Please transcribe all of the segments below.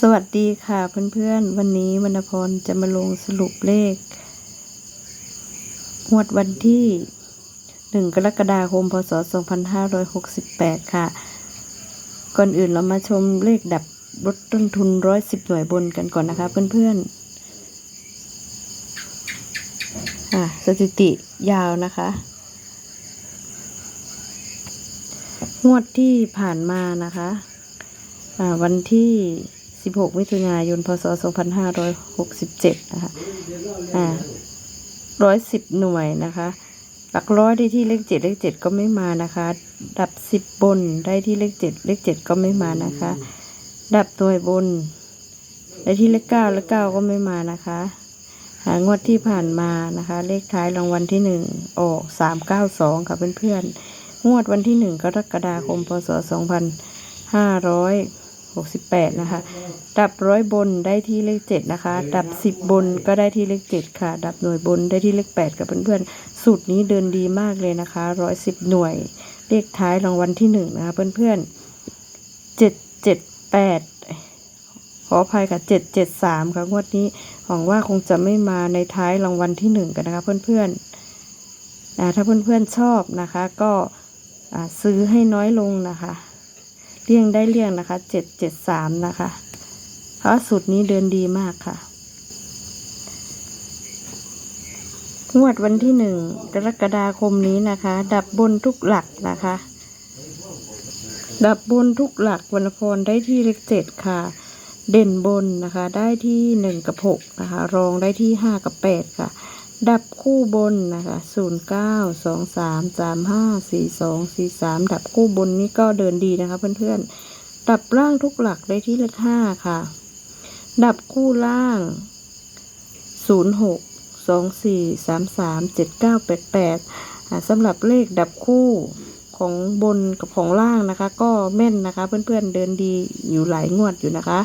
สวัสดีค่ะเพื่อนๆ วันนี้วรรณพรจะมาลงสรุปเลขงวดวันที่ 1 กรกฎาคม พศ 2568 ค่ะ ก่อนอื่นเรามาชมเลขดับลดต้นทุน 110 หน่วยบนกันก่อนนะคะเพื่อนๆอะสถิติยาวนะคะ งวดที่ผ่านมานะคะ อ่าวันที่ 16 มิถุนายน พศ 2567 นะคะ อ่า110หน่วยนะคะ หลักร้อยได้ที่เลข7เลข7ก็ไม่มานะคะ ดับ10บนได้ที่เลข7เลข7ก็ไม่มานะคะ ดับหน่วบน ได้ที่เลข9เลข9ก็ไม่มานะคะ หางวดที่ผ่านมานะคะ เลขท้ายรางวัลที่1ออก392ค่ะเพื่อนๆงวดวันที่1กรกฎาคมพศ2568นะคะ ดับร้อยบนได้ที่เลข 7 นะคะ ดับ 10 บนก็ได้ที่เลข 7 ค่ะ ดับหน่วยบนได้ที่เลข 8 กับเพื่อนๆ สูตรนี้เดินดีมากเลยนะคะ 110 หน่วย เลขท้ายรางวัลที่ 1 นะคะเพื่อนๆ 778ขออภัยค่ะ773 ค่ะงวดนี้หวังว่าคงจะไม่มาในท้ายรางวัลที่ 1 กันนะคะเพื่อนๆอ่าถ้าเพื่อนๆชอบนะคะ ก็ซื้อให้น้อยลงนะคะ เลี่ยงได้เลี่ยงนะคะเจ็ดเจ็ดสามนะคะ เพราะสูตรนี้เดินดีมากค่ะ งวดวันที่หนึ่งกรกฎาคมนี้นะคะ ดับบนทุกหลักนะคะ ดับบนทุกหลักวรรณพรได้ที่เลขเจ็ดค่ะ เด่นบนนะคะ ได้ที่หนึ่งกับหกนะคะ รองได้ที่ห้ากับแปดค่ะ ดับคู่บนนะคะศูนย์เก้าสองสามสามห้าสี่สองสี่สามดับคู่บนนี่ก็เดินดีนะคะเพื่อนๆ ดับล่างทุกหลักได้ที่เลขห้าค่ะ ดับคู่ล่างศูนย์หกสองสี่สามสามเจ็ดเก้าแปดแปดสำหรับเลขดับคู่ของบนกับของล่างนะคะ ก็แม่นนะคะ เพื่อนๆเดินดีอยู่หลายงวดอยู่นะคะ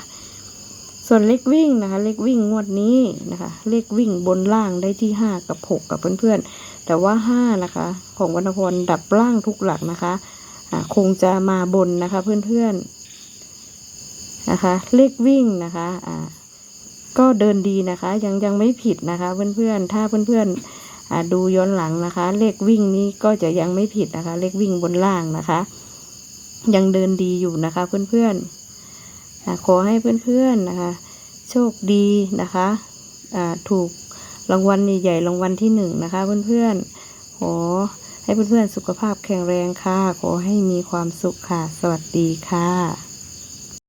ส่วนเลขวิ่งนะคะ เลขวิ่งงวดนี้นะคะ เลขวิ่งบนล่างได้ที่ห้ากับหกกับเพื่อนๆ แต่ว่าห้านะคะ ของวรรณพรดับล่างทุกหลักนะคะคงจะมาบนนะคะเพื่อนๆนะคะ เลขวิ่งนะคะอ่าก็เดินดีนะคะ ยังยังไม่ผิดนะคะ เพื่อนๆ ถ้าเพื่อนๆอ่าดูย้อนหลังนะคะ เลขวิ่งนี้ก็จะยังไม่ผิดนะคะ เลขวิ่งบนล่างนะคะ ยังเดินดีอยู่นะคะเพื่อนๆอ่า ขอให้เพื่อนๆนะคะ โชคดีนะคะถูกรางวัลใหญ่ๆรางวัลที่หนึ่งนะคะ เพื่อนๆ ขอให้เพื่อนๆสุขภาพแข็งแรงค่ะ ขอให้มีความสุขค่ะ สวัสดีค่ะ